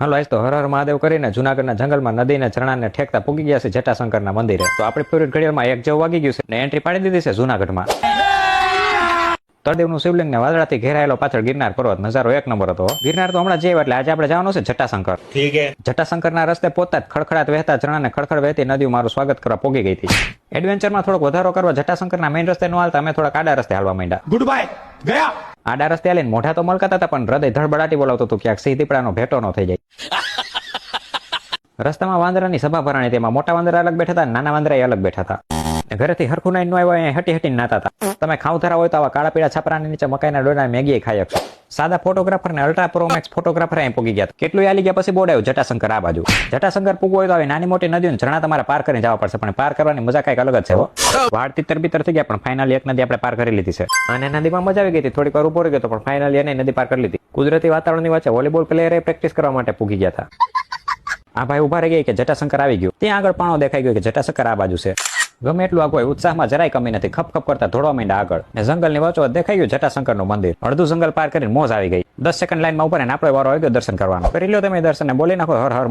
Hello આજ તો હર હર મહાદેવ કરીને જુનાગઢના જંગલમાં નદીના ઝરણાને ઠેકતા પૂગી ગયા છે જટાશંકરના મંદિરે. તો આપણે ફેવરિટ ઘડિયાળમાં એક જેવું વાગી ગયું છે ને એન્ટ્રી પાડી દીધી છે જુનાગઢમાં. તળદેવનું શિવલિંગને વાદળાથી ઘેરાયેલો પાછળ ગિરનાર પર્વત નજારો એક નંબર હતો. ગિરનાર તો હમણાં જેવા એટલે આજે આપણે જવાનું છે જટાશંકર જટાશંકરના રસ્તે પોતા જ ખડખડાટ વહેતા ઝરણાને ખડખડ વહેતી નદીઓ મારું સ્વાગત કરવા પોગી ગઈ હતી. એડવેન્ચરમાં થોડોક વધારો કરવા જટાશંકરના મેઇન રસ્તે નો હાલતા અમે થોડા આડા રસ્તે હાલવા માંડ્યા. ગુડ બાય ગયા. આડા રસ્તે હાલીને મોઢા તો મલકાતા હતા પણ હૃદય ધડબડાટી બોલાવતો હતું ક્યાંક સિંહ સીધીપડાનો ભેટો ન થઈ જાય. રસ્તામાં વાંદરાની સભા ભરાણી તેમાં મોટા વાંદરા અલગ બેઠા હતા, નાના વાંદરા અલગ બેઠા હતા. ઘરેથી હરખું નાઈ નો આવ્યો હટી હટી નાતા હતા. તમે ખાવ ધરા હોય તો આવા કાળા પીળા છાપરાની નીચે મકાઈના ડોડા મેગી ખાઈ શકશો સાદા ફોટોગ્રાફર ને અલ્ટ્રા પ્રોમેક્સ ફોટોગ્રાફર અહીં પૂગી ગયા કેટલું આલી ગયા પછી બોર્ડ આવ્યું, જટાશંકર આ બાજુ. જટાશંકર પૂગવું હોય તો આવી નાની મોટી નદીઓ ઝરણા તમારે પાર કરીને જવા પડશે, પણ પાર કરવાની મજા કંઈક અલગ જ છે હો. વાળ તિત્તર બિત્તર થઈ ગયા, પણ ફાઇનલી એક નદી આપણે પાર કરી લીધી છે. અને નદીમાં મજા આવી ગઈ હતી, થોડીક વાર ઊભો રહી ગયો હતો, પણ ફાઇનલી એને નદી પાર કરી લીધી. કુદરતી વાતાવરણની વચ્ચે વોલીબોલ પ્લેયરે પ્રેક્ટિસ કરવા માટે પૂગી ગયા હતા. આ ભાઈ ઊભા રહી ગઈ કે જટાશંકર આવી ગયું. ત્યાં આગળ પાણો દેખાઈ ગયો કે જટાશંકર આ બાજુ છે. ગમે એટલું આગળ હોય ઉત્સાહમાં જરાય કમી નથી. ખપ ખપ કરતા ધોળવા માંડ્યા આગળ. ને જંગલની વચ્ચે દેખાઈ ગયું જટાશંકરનું મંદિર. અડધું જંગલ પાર કરીને મોજ આવી ગઈ. દસ સેકન્ડ લાઈનમાં ઉપર આપણો વારો આવી ગયો દર્શન કરવાનો. કરી લો તમે દર્શન બોલી નાખો હર હર.